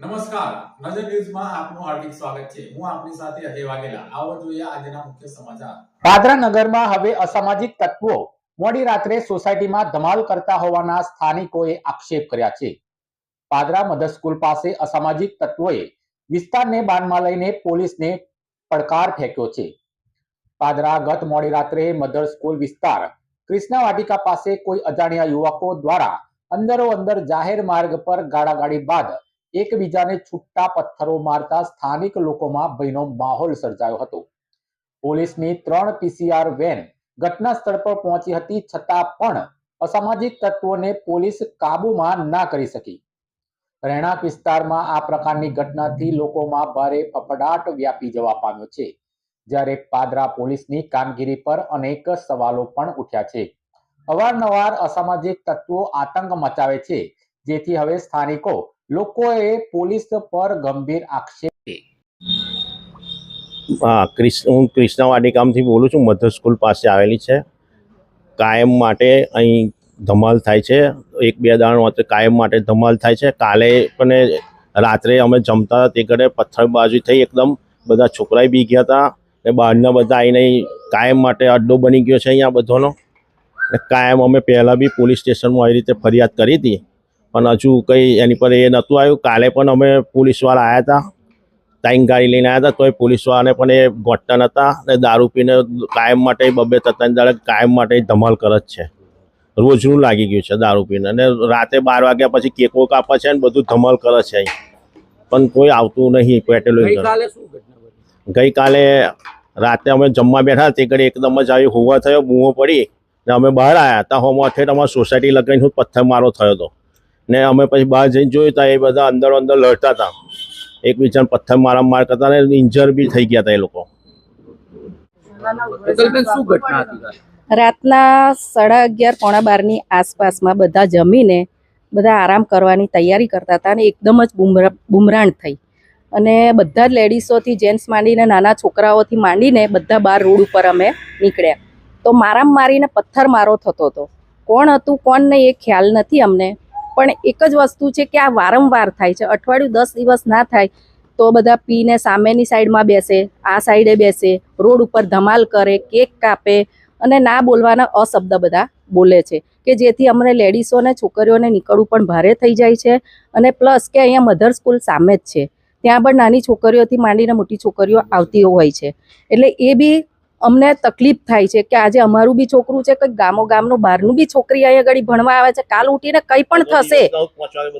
નમસ્કાર. નજર ન્યૂઝમાં આપનું હાર્દિક સ્વાગત છે. હું આપની સાથે અજય વાઘેલા. આવો જોઈએ આજના મુખ્ય સમાચાર. પાદરા નગરમાં હવે અસામાજિક તત્વો મોડી રાત્રે સોસાયટીમાં ધમાલ કરતા હોવાના સ્થાનિકોએ આક્ષેપ કર્યા છે. પાદરા મધર સ્કૂલ પાસે અસામાજિક તત્વોએ વિસ્તારને બાનમાં લઈને પોલીસને પડકાર ફેંક્યો છે. પાદરા ગત મોડી રાત્રે મધર સ્કૂલ વિસ્તાર કૃષ્ણા વાટિકા પાસે કોઈ અજાણ્યા યુવકો દ્વારા અંદરો અંદર જાહેર માર્ગ પર ગાડાગાડી બાદ એકબીજાને છૂટા પથ્થરો મારતા સ્થાનિક લોકોમાં ભયનો માહોલ સર્જાયો હતો. પોલીસની ત્રણ પીસીઆર વેન ઘટના સ્થળ પર પહોંચી હતી છતાં પણ અસામાજિક તત્વોને પોલીસ કાબૂમાં ના કરી શકી. રહેણાંક વિસ્તારમાં આ પ્રકારની ઘટનાથી લોકોમાં ભારે ફફડાટ વ્યાપી જવા પામ્યો છે, જ્યારે પાદરા પોલીસની કામગીરી પર અનેક સવાલો પણ ઉઠ્યા છે. અવારનવાર અસામાજિક તત્વો આતંક મચાવે છે, જેથી હવે સ્થાનિકો લોકોએ પોલીસ પર ગંભીર આક્ષેપ હા કૃષ્ણ હું કૃષ્ણા વાટિકામથી બોલું છું, મધર સ્કૂલ પાસે આવેલી છે. કાયમ માટે અહીં ધમાલ થાય છે. એક, બે દાણ માટે કાયમ માટે ધમાલ થાય છે. કાલે પણ રાત્રે અમે જમતા તે પથ્થર પથ્થરબાજી થઈ એકદમ બધા છોકરાએ બી ગયા હતા ને બહારના બધા આવીને કાયમ માટે અડ્ડો બની ગયો છે અહીંયા બધોનો. કાયમ અમે પહેલાં બી પોલીસ સ્ટેશનમાં આવી રીતે ફરિયાદ કરી હતી. પણ હજુ કંઈ એની પર એ નહોતું આવ્યું. કાલે પણ અમે પોલીસવાળા આવ્યા હતા. ટાઈમ ગાડી લઈને આવ્યા હતા તોય પોલીસવાળાને પણ એ ગોઠતા નહોતા ને દારૂ પીને કાયમ માટે બબે ત્રણ દાડે કાયમ માટે ધમાલ કરે જ છે. રોજનું લાગી ગયું છે દારૂ પીને. અને રાતે બાર વાગ્યા પછી કેકો કાપે છે ને બધું ધમાલ કરે છે અહીં. પણ કોઈ આવતું નહીં પેટેલો ગઈકાલે રાતે અમે જમવા બેઠા તે ઘડી એકદમ જ આવી હોવા થયો બૂમો પડી ને અમે બહાર આવ્યા હતા. હોમ ઠેઠ અમારી સોસાયટી લગાવીને હું પથ્થર મારો થયો હતો. ને અમે પછી બહાર જઈને જોયું હતા એ બધા અંદર અંદર લડતા હતા એકબીજાને પથ્થર મારા માર કરતા ને ઇન્જર બી થઈ ગયા હતા એ લોકો. કલ્પેન શું ઘટના હતી? રાતના સાડા અગિયાર પોણા બારની આસપાસમાં બધા જમીને બધા આરામ કરવાની તૈયારી કરતા હતા અને એકદમ જ બુમરા બુમરાણ થઈ. અને બધા જ લેડીઝોથી જેન્ટ્સ માંડીને નાના છોકરાઓથી માંડીને બધા બાર રોડ ઉપર અમે નીકળ્યા. તો મારામ મારીને પથ્થર મારો થતો હતો. કોણ હતું કોણ નહીં એ ખ્યાલ નથી અમને. પણ એક જ વસ્તુ છે કે આ વારંવાર થાય છે. અઠવાડિયું દસ દિવસ ના થાય તો બધા પીને સામેની સાઈડમાં બેસે, આ સાઈડે બેસે, રોડ ઉપર ધમાલ કરે, કેક કાપે અને ના બોલવાના અશબ્દ બધા બોલે છે કે જેથી અમને લેડીઝોને છોકરીઓને નીકળવું પણ ભારે થઈ જાય છે અને પ્લસ કે અહીંયા મધર સ્કૂલ સામે જ છે. ત્યાં પણ નાની છોકરીઓથી માંડીને મોટી છોકરીઓ આવતી હોય છે. એટલે એ બી અમને તકલીફ થાય છે કે આજે અમારું બી છોકરું છે કંઈક ગામો ગામનું બહારનું બી છોકરી અહીંયા આગળ ભણવા આવે છે કાલ ઉઠીને કંઈ પણ થશે.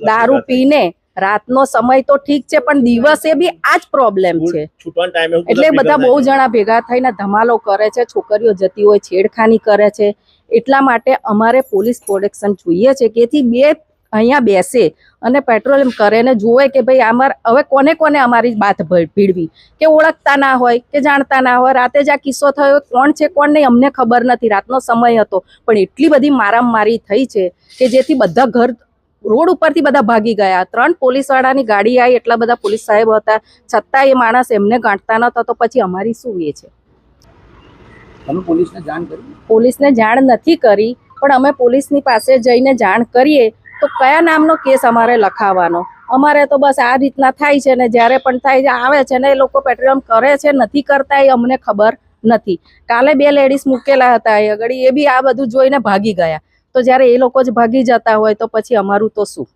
દારૂ પીને રાતનો સમય તો ઠીક છે પણ દિવસે બી આ જ પ્રોબ્લેમ છે. એટલે બધા બહુ જણા ભેગા થઈને ધમાલો કરે છે છોકરીઓ જતી હોય છેડખાની કરે છે. એટલા માટે અમારે પોલીસ પ્રોટેક્શન જોઈએ છે કેથી બે અહીંયા બેસે અને પેટ્રોલ કરે ને જોવે કે ભાઈ અમાર હવે કોને કોને અમારી બાત ભીડવી? કે ઓળખતા ના હોય કે જાણતા ના હોય. રાતે જ આ કિસ્સો થયો. કોણ છે કોણ નહીં અમને ખબર નથી. રાતનો સમય હતો. પણ એટલી બધી મારામારી થઈ છે કે જેથી બધા ઘર રોડ ઉપરથી બધા ભાગી ગયા. ત્રણ પોલીસવાળાની ગાડી આવી એટલા બધા પોલીસ સાહેબ હતા. છતાં એ માણસ એમને ગાંઠતા નહોતા તો પછી અમારી શું એ છે? પોલીસને જાણ કરી? પોલીસને જાણ નથી કરી પણ અમે પોલીસની પાસે જઈને જાણ કરીએ તો કયા નામનો કેસ અમારે લખાવવાનો અમારે તો બસ આ રીતના થાય છે ને જ્યારે પણ થાય છે, આવે છે ને એ લોકો પેટ્રોલિયમ કરે છે, નથી કરતા એ અમને ખબર નથી. કાલે બે લેડીઝ મૂકેલા હતા, એ આગળ એ બી આ બધું જોઈને ભાગી ગયા. તો જ્યારે એ લોકો જ ભાગી જતા હોય તો પછી અમારું તો શું?